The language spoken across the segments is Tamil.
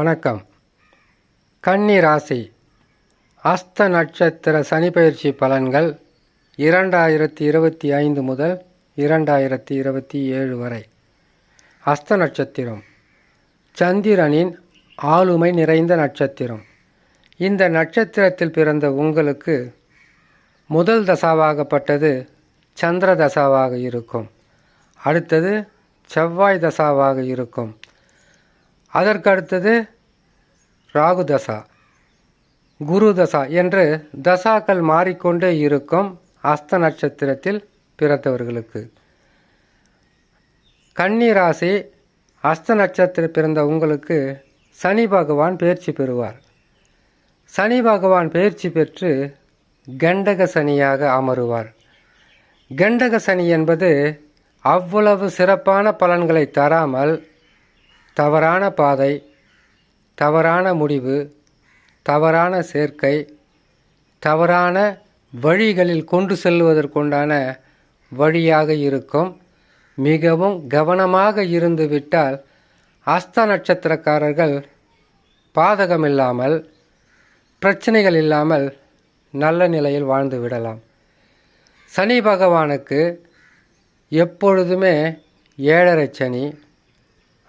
வணக்கம். கன்னி ராசி அஸ்த நட்சத்திர சனிப்பெயர்ச்சி பலன்கள் இரண்டாயிரத்தி இருபத்தி ஐந்து முதல் இரண்டாயிரத்தி இருபத்தி ஏழு வரை. அஸ்த நட்சத்திரம். சந்திரனின் ஆளுமை நிறைந்த நட்சத்திரம். இந்த நட்சத்திரத்தில் பிறந்த உங்களுக்கு முதல் தசாவாகப்பட்டது சந்திர தசாவாக இருக்கும். அடுத்தது செவ்வாய் தசாவாக இருக்கும். அதற்கு அடுத்தது ராகு தசா குரு தசா என்று தசாக்கள் மாறிக்கொண்டே இருக்கும் அஸ்த நட்சத்திரத்தில் பிறந்தவர்களுக்கு. கன்னி ராசி அஸ்த நட்சத்திரம் பிறந்த உங்களுக்கு சனி பகவான் பயிற்சி பெறுவார். சனி பகவான் பயிற்சி பெற்று கண்டக சனியாக அமருவார். கண்டக சனி என்பது அவ்வளவு சிறப்பான பலன்களை தராமல் தவறான பாதை தவறான முடிவு தவறான சேர்க்கை தவறான வழிகளில் கொண்டு செல்வதற்குண்டான வழியாக இருக்கும். மிகவும் கவனமாக இருந்துவிட்டால் அஸ்த நட்சத்திரக்காரர்கள் பாதகமில்லாமல் பிரச்சனைகள் இல்லாமல் நல்ல நிலையில் வாழ்ந்து விடலாம். சனி பகவானுக்கு எப்பொழுதுமே ஏழரை சனி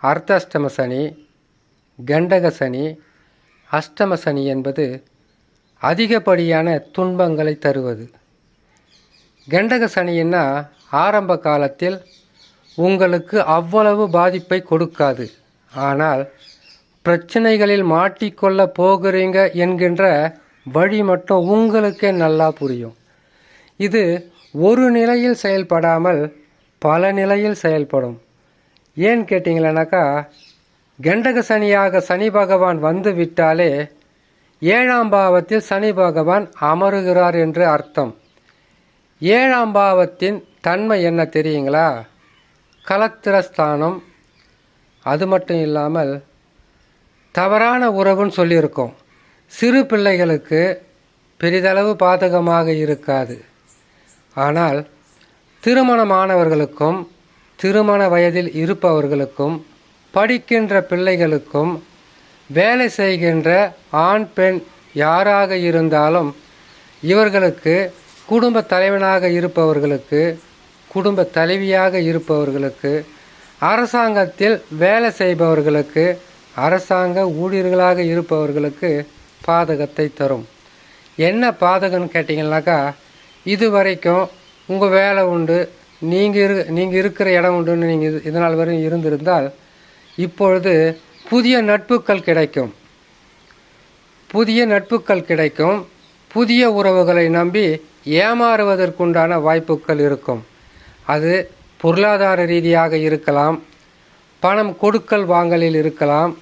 அர்த்தாஷ்டம சனி கண்டக சனி அஷ்டம சனி என்பது அதிகப்படியான துன்பங்களை தருவது. கண்டக சனின்னா ஆரம்ப காலத்தில் உங்களுக்கு அவ்வளவு பாதிப்பை கொடுக்காது. ஆனால் பிரச்சனைகளில் மாட்டிக்கொள்ள போகிறீங்க என்கின்ற வழி மட்டும் உங்களுக்கே நல்லா புரியும். இது ஒரு நிலையில் செயல்படாமல் பல நிலையில் செயல்படும். ஏன் கேட்டிங்களேனாக்கா கண்டக சனியாக சனி பகவான் வந்து விட்டாலே ஏழாம் பாவத்தில் சனி பகவான் அமருகிறார் என்று அர்த்தம். ஏழாம் பாவத்தின் தன்மை என்ன தெரியுங்களா? கலத்திரஸ்தானம். அது மட்டும் இல்லாமல் தவறான உறவுன்னு சொல்லியிருக்கோம். சிறு பிள்ளைகளுக்கு பெரிதளவு பாதகமாக இருக்காது. ஆனால் திருமணமானவர்களுக்கும் திருமண வயதில் இருப்பவர்களுக்கும் படிக்கின்ற பிள்ளைகளுக்கும் வேலை செய்கின்ற ஆண் பெண் யாராக இருந்தாலும் இவர்களுக்கு குடும்ப தலைவனாக இருப்பவர்களுக்கு குடும்ப தலைவியாக இருப்பவர்களுக்கு அரசாங்கத்தில் வேலை செய்பவர்களுக்கு அரசாங்க ஊழியர்களாக இருப்பவர்களுக்கு பாதகத்தை தரும். என்ன பாதகம்னு கேட்டிங்கனாக்கா இது வரைக்கும் உங்கள் வேலை உண்டு நீங்கள் இரு நீங்கள் இருக்கிற இடம் உண்டுன்னு நீங்கள் இது இதனால் வரையும் இருந்திருந்தால் இப்பொழுது புதிய நட்புகள் கிடைக்கும். புதிய நட்புகள் கிடைக்கும். புதிய உறவுகளை நம்பி ஏமாறுவதற்குண்டான வாய்ப்புகள் இருக்கும். அது பொருளாதார ரீதியாக இருக்கலாம். பணம் கொடுக்கல் வாங்கலில் இருக்கலாம்.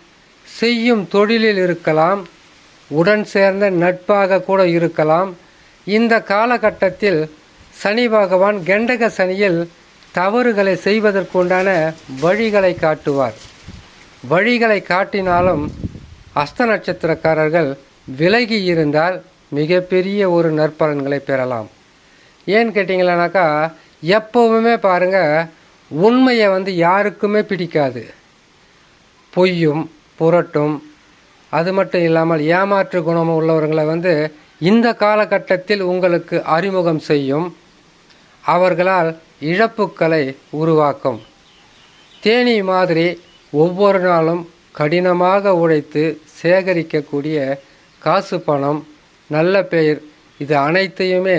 செய்யும் தொழிலில் இருக்கலாம். உடன் சேர்ந்த நட்பாக கூட இருக்கலாம். இந்த காலகட்டத்தில் சனி பகவான் கெண்டக சனியில் தவறுகளை செய்வதற்குண்டான வழிகளை காட்டுவார். வழிகளை காட்டினாலும் அஸ்த நட்சத்திரக்காரர்கள் விலகி இருந்தால் மிகப்பெரிய ஒரு நற்பலன்களை பெறலாம். ஏன்னு கேட்டிங்களானாக்கா எப்போவுமே பாருங்கள் உண்மையை வந்து யாருக்குமே பிடிக்காது. பொய்யும் புரட்டும் அது மட்டும் இல்லாமல் ஏமாற்று குணமும் உள்ளவர்களை வந்து இந்த காலகட்டத்தில் உங்களுக்கு அறிமுகம் செய்யும் அவர்களால் இழப்புக்களை உருவாக்கும். தேனி மாதிரி ஒவ்வொரு நாளும் கடினமாக உழைத்து சேகரிக்கக்கூடிய காசு பணம் நல்ல பெயர் இது அனைத்தையுமே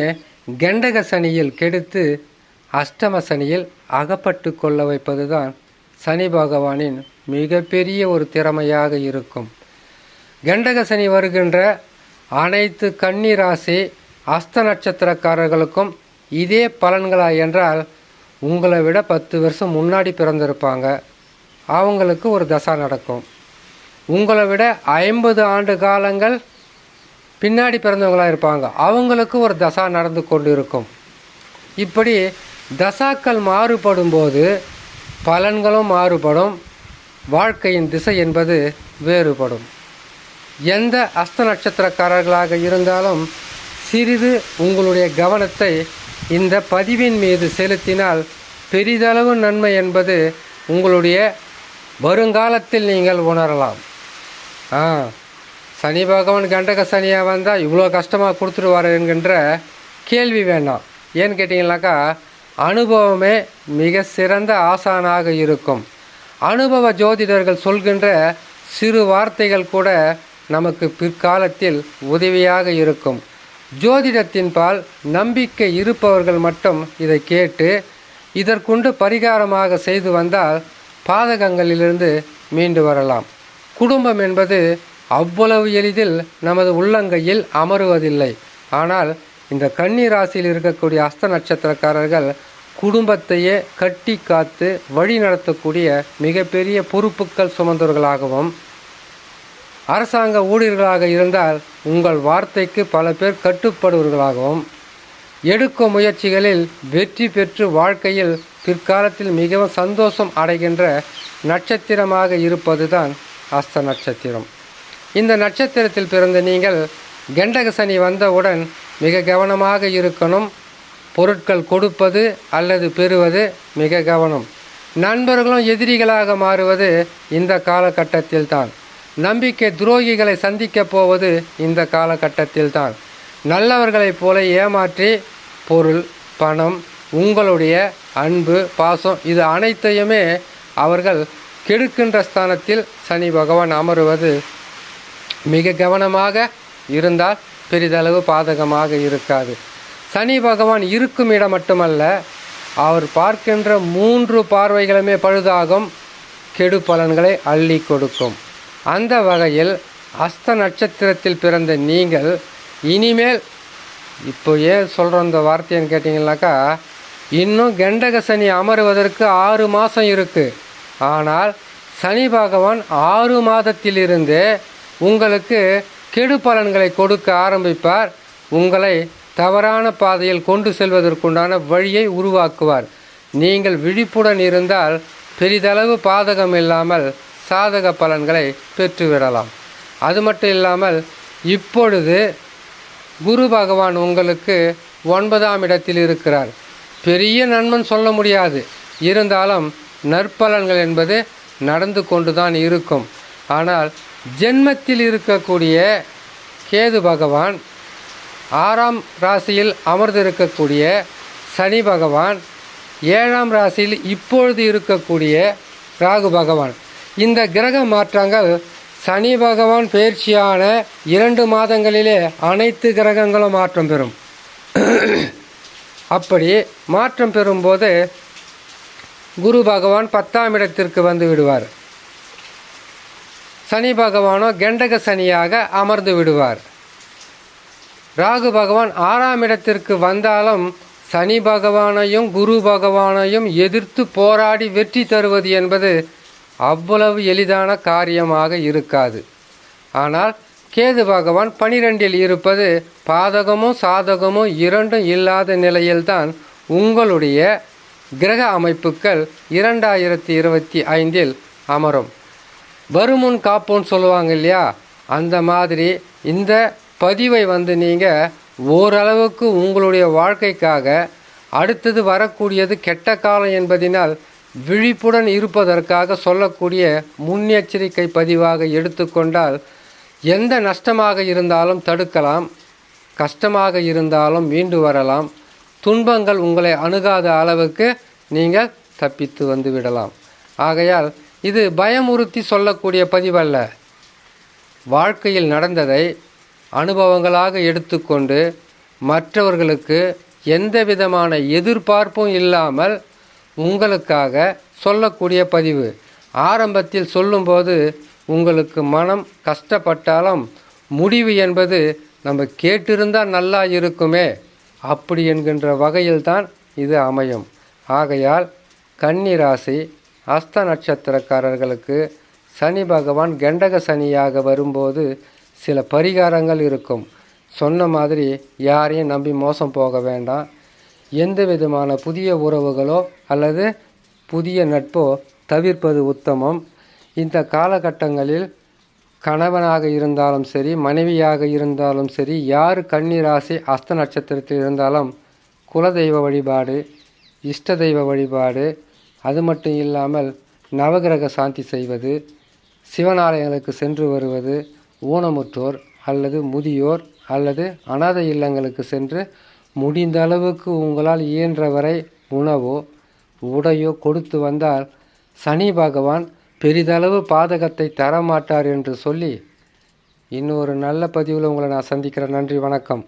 கெண்டக சனியில் கெடுத்து அஷ்டம சனியில் அகப்பட்டு கொள்ள வைப்பதுதான் சனி பகவானின் மிகப்பெரிய ஒரு திறமையாக இருக்கும். கெண்டக சனி வருகின்ற அனைத்து கன்னி ராசி அஸ்த நட்சத்திரக்காரர்களுக்கும் இதே பலன்களா என்றால் உங்களை விட பத்து வருஷம் முன்னாடி பிறந்திருப்பாங்க. அவங்களுக்கு ஒரு தசா நடக்கும். உங்களை விட ஐம்பது ஆண்டு காலங்கள் பின்னாடி பிறந்தவங்களாக இருப்பாங்க. அவங்களுக்கு ஒரு தசா நடந்து கொண்டு இருக்கும் இப்படி தசாக்கள் மாறுபடும் போது பலன்களும் மாறுபடும். வாழ்க்கையின் திசை என்பது வேறுபடும். எந்த அஸ்த நட்சத்திரக்காரர்களாக இருந்தாலும் சிறிது உங்களுடைய கவனத்தை இந்த பதிவின் மீது செலுத்தினால் பெரிதளவு நன்மை என்பது உங்களுடைய வருங்காலத்தில் நீங்கள் உணரலாம். ஆ சனி பகவான் கண்டக சனியாக வந்தால் இவ்வளோ கஷ்டமாக கொடுத்துருவார் என்கின்ற கேள்வி வேண்டாம். ஏன்னு கேட்டிங்கனாக்கா அனுபவமே மிக சிறந்த ஆசானாக இருக்கும். அனுபவ ஜோதிடர்கள் சொல்கின்ற சிறு வார்த்தைகள் கூட நமக்கு பிற்காலத்தில் உதவியாக இருக்கும். ஜோதிடத்தின் பால் நம்பிக்கை இருப்பவர்கள் மட்டும் இதை கேட்டு இதற்குண்டு பரிகாரமாக செய்து வந்தால் பாதகங்களிலிருந்து மீண்டு வரலாம். குடும்பம் என்பது அவ்வளவு எளிதில் நமது உள்ளங்கையில் அமருவதில்லை. ஆனால் இந்த கன்னி ராசியில் இருக்கக்கூடிய அஸ்த நட்சத்திரக்காரர்கள் குடும்பத்தையே கட்டி காத்து வழி நடத்தக்கூடிய மிகப்பெரிய பொறுப்புக்கள் சுமந்தவர்களாகவும் அரசாங்க ஊழியர்களாக இருந்தால் உங்கள் வார்த்தைக்கு பல பேர் கட்டுப்படுவர்களாகவும் எடுக்கும் முயற்சிகளில் வெற்றி பெற்று வாழ்க்கையில் பிற்காலத்தில் மிகவும் சந்தோஷம் அடைகின்ற நட்சத்திரமாக இருப்பதுதான் அஸ்த நட்சத்திரம். இந்த நட்சத்திரத்தில் பிறந்த நீங்கள் கண்டக சனி வந்தவுடன் மிக கவனமாக இருக்கணும். பொருட்கள் கொடுப்பது அல்லது பெறுவது மிக கவனம். நண்பர்களும் எதிரிகளாக மாறுவது இந்த காலகட்டத்தில் தான் நம்பிக்கை துரோகிகளை சந்திக்கப் போவது இந்த காலகட்டத்தில் தான் நல்லவர்களைப் போல ஏமாற்றி பொருள் பணம் உங்களுடைய அன்பு பாசம் இது அனைத்தையுமே அவர்கள் கெடுக்கின்ற ஸ்தானத்தில் சனி பகவான் அமருவது மிக கவனமாக இருந்தால் பெரிதளவு பாதகமாக இருக்காது. சனி பகவான் இருக்கும் இடம் மட்டுமல்ல அவர் பார்க்கின்ற மூன்று பார்வைகளுமே பழுதாகும் கெடு பலன்களை அள்ளி கொடுக்கும். அந்த வகையில் அஸ்த நட்சத்திரத்தில் பிறந்த நீங்கள் இனிமேல் இப்போ ஏன் சொல்கிற இந்த வார்த்தைன்னு கேட்டிங்கனாக்கா இன்னும் கெண்டக சனி அமருவதற்கு ஆறு மாதம் இருக்குது ஆனால் சனி பகவான் ஆறு மாதத்திலிருந்தே உங்களுக்கு கெடு பலன்களை கொடுக்க ஆரம்பிப்பார். உங்களை தவறான பாதையில் கொண்டு செல்வதற்குண்டான வழியை உருவாக்குவார். நீங்கள் விழிப்புடன் இருந்தால் பெரிதளவு பாதகம் இல்லாமல் சாதக பலன்களை பெற்றுவிடலாம். அது மட்டும் இல்லாமல் இப்பொழுது குரு பகவான் உங்களுக்கு ஒன்பதாம் இடத்தில் இருக்கிறார். பெரிய நன்மன் சொல்ல முடியாது. இருந்தாலும் நற்பலன்கள் என்பது நடந்து கொண்டு தான் இருக்கும். ஆனால் ஜென்மத்தில் இருக்கக்கூடிய கேது பகவான் ஆறாம் ராசியில் அமர்ந்திருக்கக்கூடிய சனி பகவான் ஏழாம் ராசியில் இப்பொழுது இருக்கக்கூடிய ராகு பகவான். இந்த கிரக மாற்றங்கள் சனி பகவான் பயிற்சியான இரண்டு மாதங்களிலே அனைத்து கிரகங்களும் மாற்றம் பெறும். அப்படி மாற்றம் பெறும்போது குரு பகவான் பத்தாம் இடத்திற்கு வந்து விடுவார். சனி பகவானோ கெண்டக சனியாக அமர்ந்து விடுவார். ராகு பகவான் ஆறாம் இடத்திற்கு வந்தாலும் சனி பகவானையும் குரு பகவானையும் எதிர்த்து போராடி வெற்றி தருவது என்பது அவ்வளவு எளிதான காரியமாக இருக்காது. ஆனால் கேது பகவான் பனிரெண்டில் இருப்பது பாதகமும் சாதகமும் இரண்டும் இல்லாத நிலையில்தான் உங்களுடைய கிரக அமைப்புகள் இரண்டாயிரத்தி இருபத்தி ஐந்தில் அமரும். வருமுன் காப்போன்னு சொல்லுவாங்க இல்லையா? அந்த மாதிரி இந்த பதிவை வந்து நீங்கள் ஓரளவுக்கு உங்களுடைய வாழ்க்கைக்காக அடுத்தது வரக்கூடியது கெட்ட காலம் என்பதினால் விழிப்புடன் இருப்பதற்காக சொல்லக்கூடிய முன்னெச்சரிக்கை பதிவாக எடுத்துக்கொண்டால் எந்த நஷ்டமாக இருந்தாலும் தடுக்கலாம் கஷ்டமாக இருந்தாலும் மீண்டு வரலாம் துன்பங்கள் உங்களை அணுகாத அளவுக்கு நீங்கள் தப்பித்து வந்து விடலாம். ஆகையால் இது பயமுறுத்தி சொல்லக்கூடிய பதிவல்ல. வாழ்க்கையில் நடந்ததை அனுபவங்களாக எடுத்துக்கொண்டு மற்றவர்களுக்கு எந்த விதமான எதிர்பார்ப்பும் இல்லாமல் உங்களுக்காக சொல்லக்கூடிய பதிவு. ஆரம்பத்தில் சொல்லும்போது உங்களுக்கு மனம் கஷ்டப்பட்டாலும் முடிவு என்பது நம்ம கேட்டிருந்தால் நல்லா இருக்குமே. அப்படி என்கின்ற வகையில்தான் இது அமையும். ஆகையால் கன்னிராசி அஸ்த நட்சத்திரக்காரர்களுக்கு சனி பகவான் கெண்டக சனியாக வரும்போது சில பரிகாரங்கள் இருக்கும். சொன்ன மாதிரி யாரையும் நம்பி மோசம் போக வேண்டாம். எந்த விதமான புதிய உறவுகளோ அல்லது புதிய நட்போ தவிர்ப்பது உத்தமம். இந்த காலகட்டங்களில் கணவனாக இருந்தாலும் சரி மனைவியாக இருந்தாலும் சரி யார் கன்னிராசி அஸ்த நட்சத்திரத்தில் இருந்தாலும் குலதெய்வ வழிபாடு இஷ்ட தெய்வ வழிபாடு அது மட்டும் இல்லாமல் நவகிரக சாந்தி செய்வது சிவனாலயங்களுக்கு சென்று வருவது ஊனமுற்றோர் அல்லது முதியோர் அல்லது அனாதை இல்லங்களுக்கு சென்று முடிந்த அளவுக்கு உங்களால் இயன்றவரை உணவோ உடையோ கொடுத்து வந்தால் சனி பகவான் பெரிதளவு பாதகத்தை தரமாட்டார் என்று சொல்லி இன்னொரு நல்ல பதிவில் உங்களை நான் சந்திக்கிறேன். நன்றி வணக்கம்.